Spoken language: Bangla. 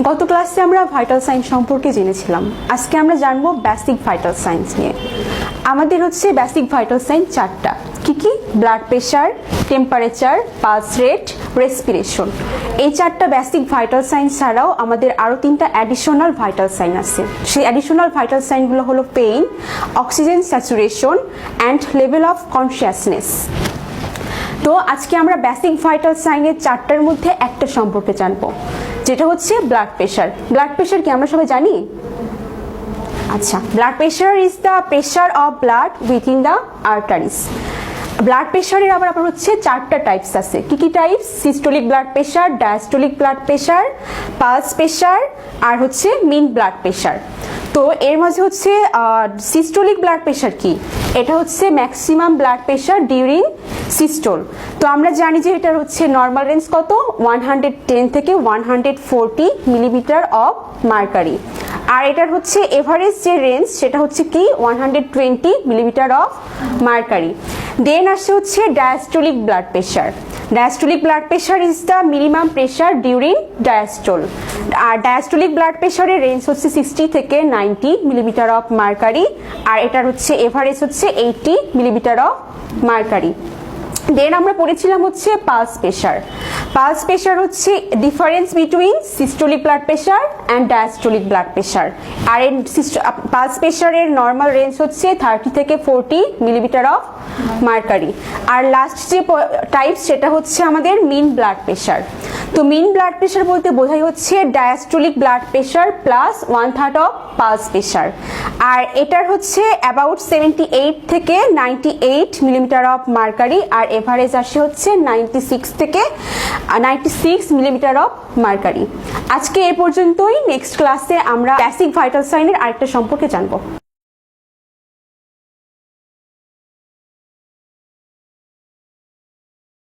গত ক্লাসে আমরা ভাইটাল সাইন্স সম্পর্কে জেনেছিলাম। আজকে আমরা জানব বেসিক ভাইটাল সাইন্স নিয়ে। আমাদের হচ্ছে বেসিক ভাইটাল সাইন্স চারটা। কি কি? Blood pressure temperature pulse rate respiration এই চারটা বেসিক ভাইটাল সাইন্স ছাড়াও আমাদের আরও তিনটা অ্যাডিশনাল ভাইটাল সাইন আছে। সেই অ্যাডিশনাল ভাইটাল সাইনগুলো হলো pain oxygen saturation and level of consciousness তো আজকে আমরা বেসিক ভাইটাল সাইনের চারটার মধ্যে একটা সম্পর্কে জানব, যেটা হচ্ছে ব্লাড প্রেশার ব্লাড প্রেশার কি আমরা সবাই জানি? আচ্ছা blood pressure is the pressure of blood within the arteries blood প্রেশারের আবার আবার হচ্ছে চারটা টাইপস আছে। কি কি types systolic blood pressure diastolic blood pressure pulse pressure আর হচ্ছে মিন ব্লাড প্রেশার তো এর মাঝে হচ্ছে সিস্টোলিক ব্লাড প্রেশার কি? এটা হচ্ছে maximum blood pressure during systole তো আমরা জানি যে এটার হচ্ছে নর্মাল রেঞ্জ কত? ওয়ান হান্ড্রেড টেন থেকে one hundred millimetre of mercury আর এটার হচ্ছে এভারেজ যে রেঞ্জ সেটা হচ্ছে কি? One hundred twenty millimetre of mercury then আসছে হচ্ছে diastolic blood pressure diastolic blood pressure is the minimum pressure during diastole R diastolic blood প্রেশারের রেঞ্জ হচ্ছে সিক্সটি থেকে নাইনটি মিলিমিটার অফ মার্কারি আর এটার হচ্ছে এভারেজ হচ্ছে eighty millimetre of mercury then আমরা পড়েছিলাম হচ্ছে পালস প্রেশার পালস প্রেশার হচ্ছে difference between systolic blood pressure and diastolic blood pressure আর এর পালস প্রেশারের নর্মাল রেঞ্জ হচ্ছে থার্টি থেকে ফোরটি মিলিমিটার অফ মার্কারি আর লাস্ট যে টাইপ সেটা হচ্ছে আমাদের মিন ব্লাড প্রেশার তো মিন ব্লাড প্রেশার বলতে বোঝাই হচ্ছে diastolic blood pressure plus one third of pulse pressure আর এটার হচ্ছে অ্যাবাউট সেভেন্টি এইট থেকে ninety eight millimetre of mercury R average আসে হচ্ছে নাইনটি সিক্স থেকে ninety six millimetre of mercury আজকে এ পর্যন্তই নেক্সট ক্লাসে আমরা বেসিক ভাইটাল সাইনের আরেকটা সম্পর্কে জানব।